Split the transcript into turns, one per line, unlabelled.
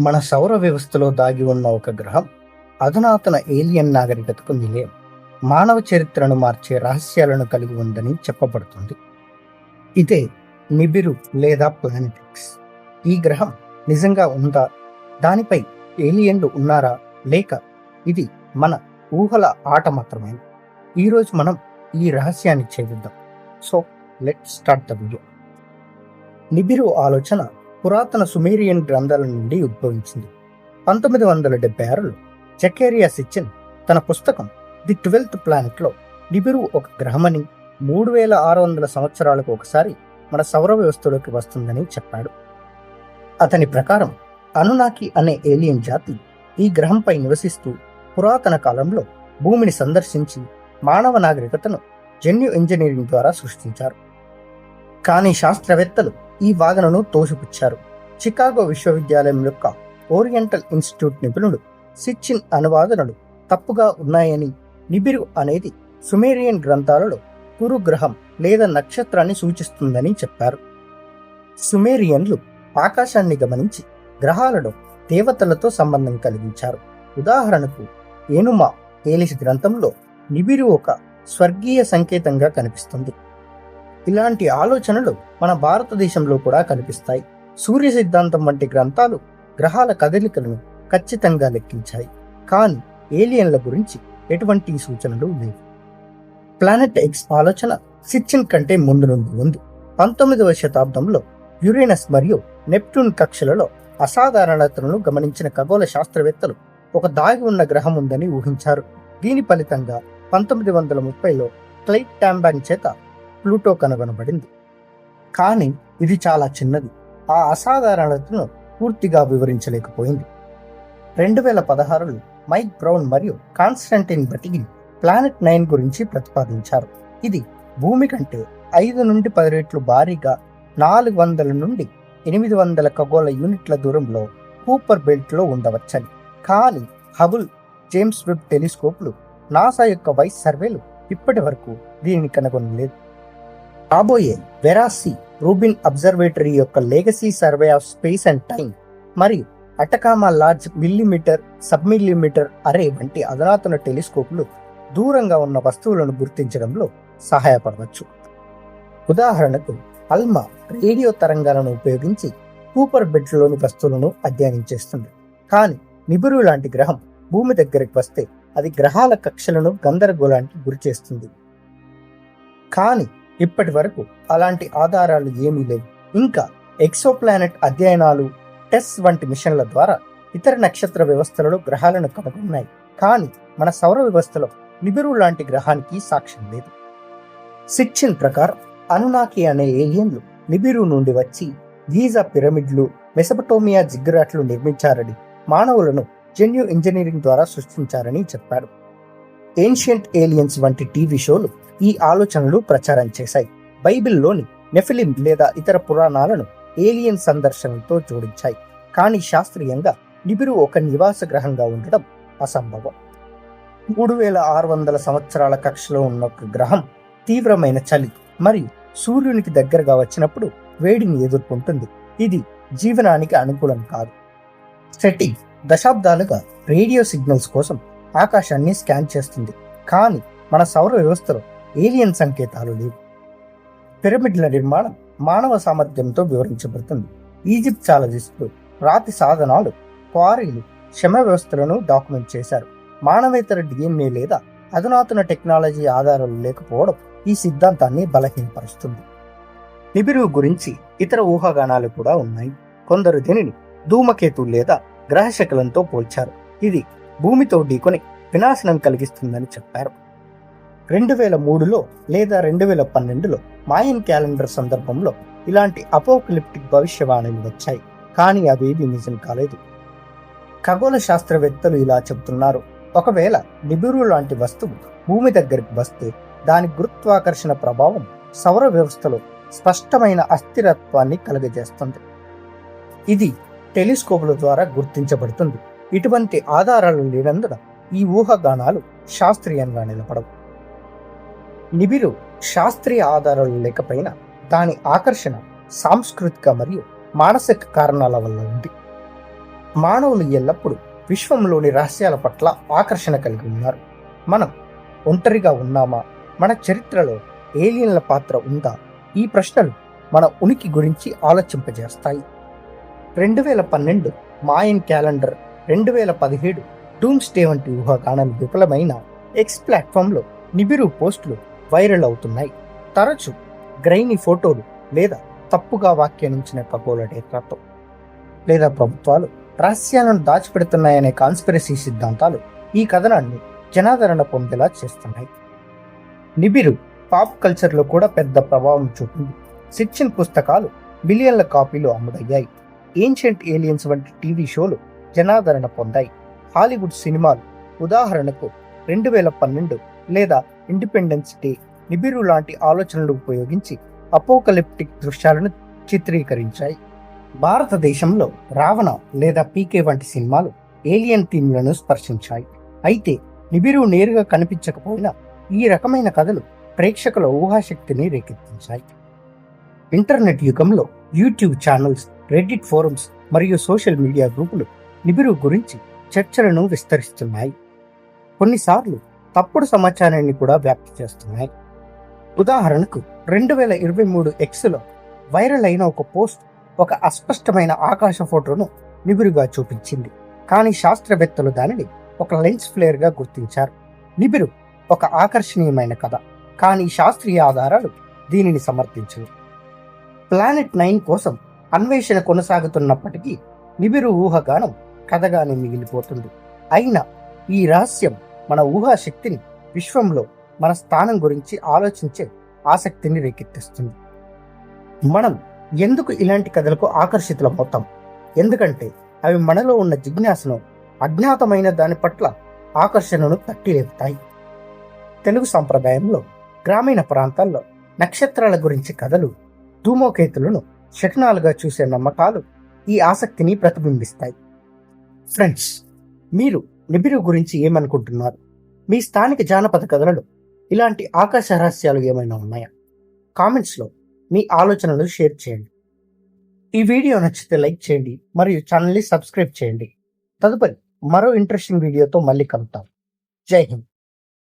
మన సౌర వ్యవస్థలో దాగి ఉన్న ఒక గ్రహం అధునాతన ఏలియన్ నాగరికతకు నిలయం. మానవ చరిత్రను మార్చే రహస్యాలను కలిగి ఉందని చెప్పబడుతుంది. ఇదే నిబిరు లేదా ప్లానెటిక్స్. ఈ గ్రహం నిజంగా ఉందా? దానిపై ఏలియన్లు ఉన్నారా? లేక ఇది మన ఊహల ఆట మాత్రమే ఈరోజు మనం ఈ రహస్యాన్ని ఛేదిద్దాం so let start the video Nibiru ఆలోచన పురాతన సుమేరియన్ గ్రంథాల నుండి ఉద్భవించింది. పంతొమ్మిది వందల డెబ్బై ఆరులో జకేరియా సిచ్చిన్ తన పుస్తకం ది ట్వెల్త్ ప్లానెట్లో నిబిరు ఒక గ్రహమని మూడు వేల ఆరు వందల సంవత్సరాలకు ఒకసారి మన సౌర వ్యవస్థలోకి వస్తుందని చెప్పాడు. అతని ప్రకారం అనునాకి అనే ఏలియన్ జాతి ఈ గ్రహంపై నివసిస్తూ పురాతన కాలంలో భూమిని సందర్శించి మానవ నాగరికతను జన్యు ఇంజనీరింగ్ ద్వారా సృష్టించారు. కానీ శాస్త్రవేత్తలు ఈ వాదనను తోసిపుచ్చారు. చికాగో విశ్వవిద్యాలయం యొక్క ఓరియంటల్ ఇన్స్టిట్యూట్ నిపుణుడు సిచ్చిన్ అనువాదనలు తప్పుగా ఉన్నాయని నిబిరు అనేది సుమేరియన్ గ్రంథాలలో గురుగ్రహం లేదా నక్షత్రాన్ని సూచిస్తుందని చెప్పారు. సుమేరియన్లు ఆకాశాన్ని గమనించి గ్రహాలలో దేవతలతో సంబంధం కలిగించారు. ఉదాహరణకు ఏనుమా ఏలిస్ గ్రంథంలో నిబిరు ఒక స్వర్గీయ సంకేతంగా కనిపిస్తుంది. ఇలాంటి ఆలోచనలు మన భారతదేశంలో కూడా కనిపిస్తాయి. సూర్య సిద్ధాంతం వంటి గ్రంథాలు గ్రహాల కదలికలను ఖచ్చితంగా లెక్కించాయి. కానీ ఏలియన్ల గురించి ఎటువంటి సూచనలు లేవు. ప్లానెట్ ఎక్స్ ఆలోచన సిచ్చిన్ కంటే ముందు నుండి ఉంది. పంతొమ్మిదవ శతాబ్దంలో యురేనస్ మరియు నెప్ట్యూన్ కక్షలలో అసాధారణతలను గమనించిన ఖగోళ శాస్త్రవేత్తలు ఒక దాగి ఉన్న గ్రహం ఉందని ఊహించారు. దీని ఫలితంగా పంతొమ్మిది వందల ముప్పైలో క్లైట్ టాంబాన్ చేత ప్లూటో కనుగొనబడింది. కానీ ఇది చాలా చిన్నది. ఆ అసాధారణతను పూర్తిగా వివరించలేకపోయింది. రెండు వేల పదహారులో మైక్ బ్రౌన్ మరియు కాన్స్టంటిన్ బటిగిన్ ప్లానెట్ నైన్ గురించి ప్రతిపాదించారు. ఇది భూమి కంటే ఐదు నుండి పది రెట్లు భారీగా నాలుగు వందల నుండి ఎనిమిది వందల ఖగోళ యూనిట్ల దూరంలో కూపర్ బెల్ట్లో ఉండవచ్చని. కానీ హబుల్ జేమ్స్ వెబ్ టెలిస్కోప్లు నాసా యొక్క వైస్ సర్వేలు ఇప్పటి వరకు దీనిని కనుగొనలేదు. రాబోయే వెరాసి రూబిన్ అబ్జర్వేటరీ యొక్క legacy survey of space and time మరియు Atacama large millimetre sub millimetre array వంటి అధునాతన టెలిస్కోప్లు దూరంగా ఉన్న వస్తువులను గుర్తించడంలో సహాయపడవచ్చు. ఉదాహరణకు అల్మా రేడియో తరంగాలను ఉపయోగించి కూపర్ బెడ్లోని వస్తువులను అధ్యయనం చేస్తుంది. కానీ నిబురు లాంటి గ్రహం భూమి దగ్గరికి వస్తే అది గ్రహాల కక్షలను గందరగోళానికి గురి చేస్తుంది కానీ ఇప్పటి వరకు అలాంటి ఆధారాలు ఏమీ లేవు. ఇంకా ఎక్సోప్లానెట్ అధ్యయనాలు టెస్ వంటి మిషన్ల ద్వారా ఇతర నక్షత్ర వ్యవస్థలలో గ్రహాలను కనుగొన్నాయి. కానీ మన సౌర వ్యవస్థలో నిబిరు లాంటి గ్రహానికి సాక్ష్యం లేదు. సిక్షన్ ప్రకారం అనునాకి అనే ఏలియన్లు నిబిరు నుండి వచ్చి గీజా పిరమిడ్లు మెసపటోమియా జిగ్గురాట్లు నిర్మించారని మానవులను జెన్యు ఇంజనీరింగ్ ద్వారా సృష్టించారని చెప్పారు. ఏన్షియంట్ ఏలియన్స్ వంటి టీవీ షోలు ఈ ఆలోచనలు ప్రచారం చేశాయి. బైబిల్లోని నెఫిలిం లేదా ఇతర పురాణాలను ఏలియన్ సందర్శనతో జోడించాయి. కానీ శాస్త్రీయంగా నిబిరు ఒక నివాస గ్రహంగా ఉండడం అసంభవం. మూడు వేల ఆరు వందల సంవత్సరాల కక్షలో ఉన్న ఒక గ్రహం తీవ్రమైన చలి మరియు సూర్యునికి దగ్గరగా వచ్చినప్పుడు వేడిని ఎదుర్కొంటుంది. ఇది జీవనానికి అనుకూలం కాదు. సెట్టింగ్ దశాబ్దాలుగా రేడియో సిగ్నల్స్ కోసం ఆకాశాన్ని స్కాన్ చేస్తుంది. కానీ మన సౌర వ్యవస్థలో ఏలియన్ సంకేతాలు లేవు. పిరమిడ్ల నిర్మాణం మానవ సామర్థ్యంతో వివరించబడుతుంది. ఈజిప్చాలజిస్టులు రాతి సాధనాలు క్వారీలు క్షమ వ్యవస్థలను డాక్యుమెంట్ చేశారు. మానవేతర డిఎన్ఏ లేదా అధునాతన టెక్నాలజీ ఆధారాలు లేకపోవడం ఈ సిద్ధాంతాన్ని బలహీనపరుస్తుంది. నిబిరు గురించి ఇతర ఊహాగానాలు కూడా ఉన్నాయి. కొందరు దీనిని ధూమకేతు లేదా గ్రహశకలంతో పోల్చారు. ఇది భూమితో ఢీకొని వినాశనం కలిగిస్తుందని చెప్పారు. రెండు వేల మూడులో లేదా రెండు వేల పన్నెండులో మాయన్ క్యాలెండర్ సందర్భంలో ఇలాంటి అపోకలిప్టిక్ భవిష్యవాణిలు వచ్చాయి. కానీ అవేవి నిజం కాలేదు. ఖగోళ శాస్త్రవేత్తలు ఇలా చెబుతున్నారు. ఒకవేళ నిబిరు లాంటి వస్తువు భూమి దగ్గరికి వస్తే దాని గురుత్వాకర్షణ ప్రభావం సౌర వ్యవస్థలో స్పష్టమైన అస్థిరత్వాన్ని కలుగజేస్తుంది. ఇది టెలిస్కోపుల ద్వారా గుర్తించబడుతుంది. ఇటువంటి ఆధారాలు లేనందున ఈ ఊహాగానాలు శాస్త్రీయంగా నిలబడవు. నిబిరు శాస్త్రీయ ఆధారాలు లేకపోయినా దాని ఆకర్షణ సాంస్కృతిక మరియు మానసిక కారణాల వల్ల ఉంది. మానవులు ఎల్లప్పుడూ విశ్వంలోని రహస్యాల పట్ల ఆకర్షణ కలిగి ఉన్నారు. మనం ఒంటరిగా ఉన్నామా? మన చరిత్రలో ఏలియన్ల పాత్ర ఉందా? ఈ ప్రశ్నలు మన ఉనికి గురించి ఆలోచింపజేస్తాయి. రెండు వేల పన్నెండు మాయన్ క్యాలెండర్ రెండు వేల పదిహేడు డూమ్ స్టే వంటి ఊహాగానాలు విఫలమైన ఎక్స్ ప్లాట్ఫామ్లో నిబిరు పోస్టులు వైరల్ అవుతున్నాయి. తరచు గ్రైని ఫోటోలు లేదా తప్పుగా వ్యాఖ్యానించిన ఖగోళ డేటాతో లేదా ప్రభుత్వాలు రహస్యాలను దాచిపెడుతున్నాయనే కాన్స్పిరసీ సిద్ధాంతాలు ఈ కథనాన్ని జనాదరణ పొందేలా చేస్తున్నాయి. నిబిరు పాప్ కల్చర్లో కూడా పెద్ద ప్రభావం చూపింది. శిక్షణ్ పుస్తకాలు మిలియన్ల కాపీలు అమ్ముడయ్యాయి. ఏన్షియంట్ ఏలియన్స్ వంటి టీవీ షోలు జనాదరణ పొందాయి. హాలీవుడ్ సినిమాలు ఉదాహరణకు రెండు వేల పన్నెండు లేదా ఇండిపెండెన్స్ డే నిబిరు లాంటి ఆలోచనలు ఉపయోగించి అపోకలిప్టిక్ దృశ్యాలను చిత్రీకరించాయి. భారతదేశంలో రావణ లేదా పీకే వంటి సినిమాలు ఏలియన్ థీమ్లను స్పర్శించాయి. అయితే నిబిరు నేరుగా కనిపించకపోయినా ఈ రకమైన కథలు ప్రేక్షకుల ఊహాశక్తిని రేకెత్తించాయి. ఇంటర్నెట్ యుగంలో యూట్యూబ్ ఛానల్స్ రెడ్డిట్ ఫోరమ్స్ మరియు సోషల్ మీడియా గ్రూపులు నిబిరు గురించి చర్చలను విస్తరిస్తున్నాయి. కొన్నిసార్లు తప్పుడు సమాచారాన్ని కూడా వ్యాప్తి చేస్తున్నాయి. ఉదాహరణకు రెండు వేల ఇరవై మూడు ఎక్స్లో వైరల్ అయిన ఒక పోస్ట్ ఒక అస్పష్టమైన ఆకాశ ఫోటోను నిబిరుగా చూపించింది. కానీ శాస్త్రవేత్తలు దానిని ఒక లెన్స్ ఫ్లేర్గా గుర్తించారు. నిబిరు ఒక ఆకర్షణీయమైన కథ కానీ శాస్త్రీయ ఆధారాలు దీనిని సమర్థించవు. ప్లానెట్ నైన్ కోసం అన్వేషణ కొనసాగుతున్నప్పటికీ నిబిరు ఊహగానం కథగానే మిగిలిపోతుంది. అయినా ఈ రహస్యం మన ఊహాశక్తిని విశ్వంలో మన స్థానం గురించి ఆలోచించే ఆసక్తిని రేకెత్తిస్తుంది. మనం ఎందుకు ఇలాంటి కథలకు ఆకర్షితులమవుతాం? ఎందుకంటే అవి మనలో ఉన్న జిజ్ఞాసను అజ్ఞాతమైన దాని పట్ల ఆకర్షణను తట్టిలేపుతాయి. తెలుగు సంప్రదాయంలో గ్రామీణ ప్రాంతాల్లో నక్షత్రాల గురించి కథలు ధూమోకేతులను శకనాలుగా చూసే నమ్మకాలు ఈ ఆసక్తిని ప్రతిబింబిస్తాయి. ఫ్రెండ్స్ మీరు నిబిరు గురించి ఏమనుకుంటున్నారు? మీ స్థానిక జానపద కథలలో ఇలాంటి ఆకాశ రహస్యాలు ఏమైనా ఉన్నాయా? కామెంట్స్లో మీ ఆలోచనలు షేర్ చేయండి. ఈ వీడియో నచ్చితే లైక్ చేయండి మరియు ఛానల్ని సబ్స్క్రైబ్ చేయండి. తదుపరి మరో ఇంట్రెస్టింగ్ వీడియోతో మళ్ళీ కలుద్దాం. జై హింద్.